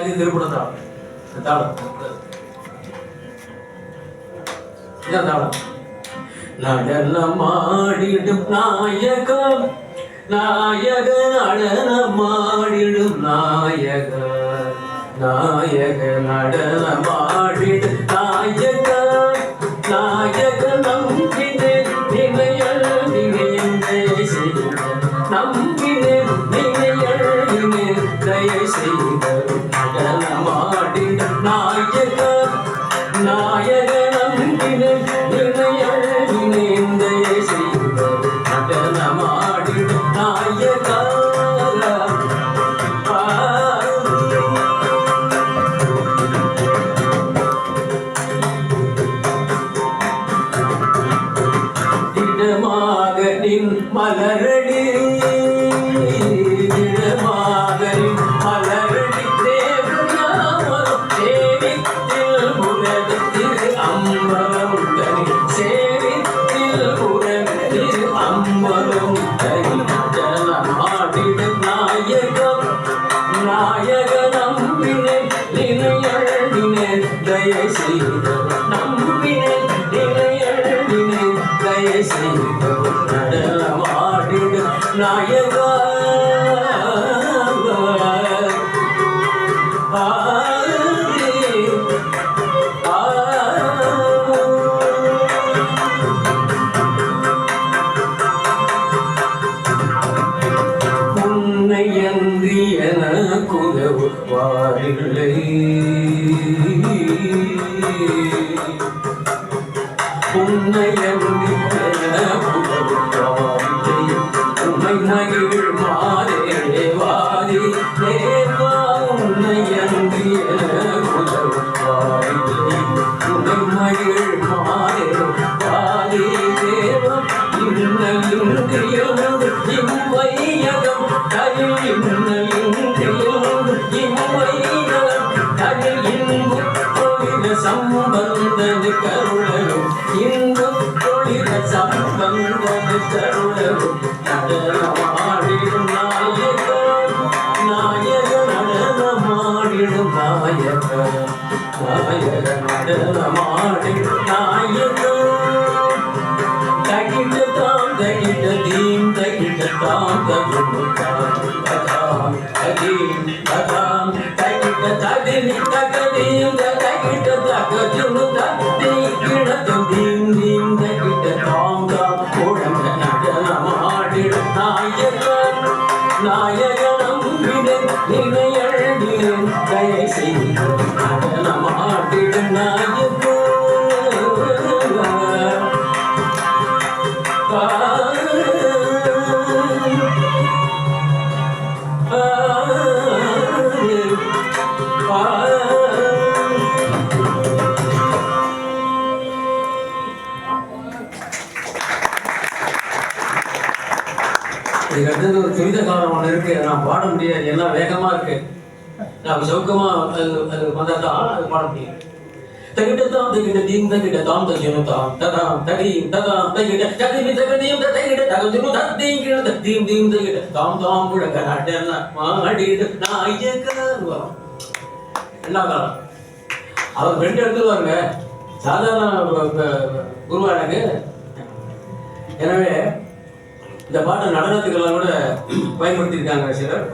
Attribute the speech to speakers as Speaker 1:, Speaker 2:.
Speaker 1: அது திருப்பண தாளம் இந்த தாளம் இதான் தாளம் நடனமாடிடும் நாயகம் நாயக நடனமாடிடும் நாயக நாயக நடனமாடிடும் நாயக நாயக நம்பினே நினையல் நினைந்தே செய்த நம்பினே திடமாக நின் மலரடி. திடமாக நின் மலரடி. தேவனாமரம் சேவித்தில் உலக அம்பலம் தனி சேவித்தில் உலக திரு அம்பலம் தனி ஜனமாடிட நாயகம் நாயக நம்பினே நினையழினே தயசெய்த தய நாயகா உன்னை அன்றி குதவுவாரில்லை உன்னை சம்பந்தன கருளரும் இன்பு தொழில சம்பந்தன கருளரும் நடனமாடிடும் நாயகம் நாயக நடனமாடிடும் நாயக நாயக நடனமாடிடும் நாயகம் தகிட்ட தாம் தகிட்ட தீம் தகிட்ட தாம் தகுடு தாம் ததாம் தகீம் ததாம் தகிட ததினி தகதீம் நாயகன் நாயகனம் விடன் நினையழின் தய செய்த நடனமாடிட நாயகன். இதுக்கு அடுத்தது ஒரு துரித காலம் ஒன்று இருக்கு. நான் பாட முடியாது. எல்லாம் வேகமா இருக்கு. நான் சௌக்கமா அது அது வந்தா தான் அது பாட முடியும். தகிட்ட தாம் தகிட்ட தீம் தகிட்ட தாம் தஜனு தாம் ததாம் தகீம் ததாம் தகிட்ட தகிமி தகதீம் தகிட்ட தகஜனு தத்தீம் கிண தத்தீம் தீம் தகிட்ட தாம் தாம் முழக்க நடன மாடிடு. நாயகன் வரும் என்ன காலம். அவர் ரெண்டு இடத்துல வருங்க சாதாரண குருவா எனக்கு எனவே இந்த பாட்டு நடனத்துக்கெல்லாம் கூட பயன்படுத்தியிருக்காங்க சிலர்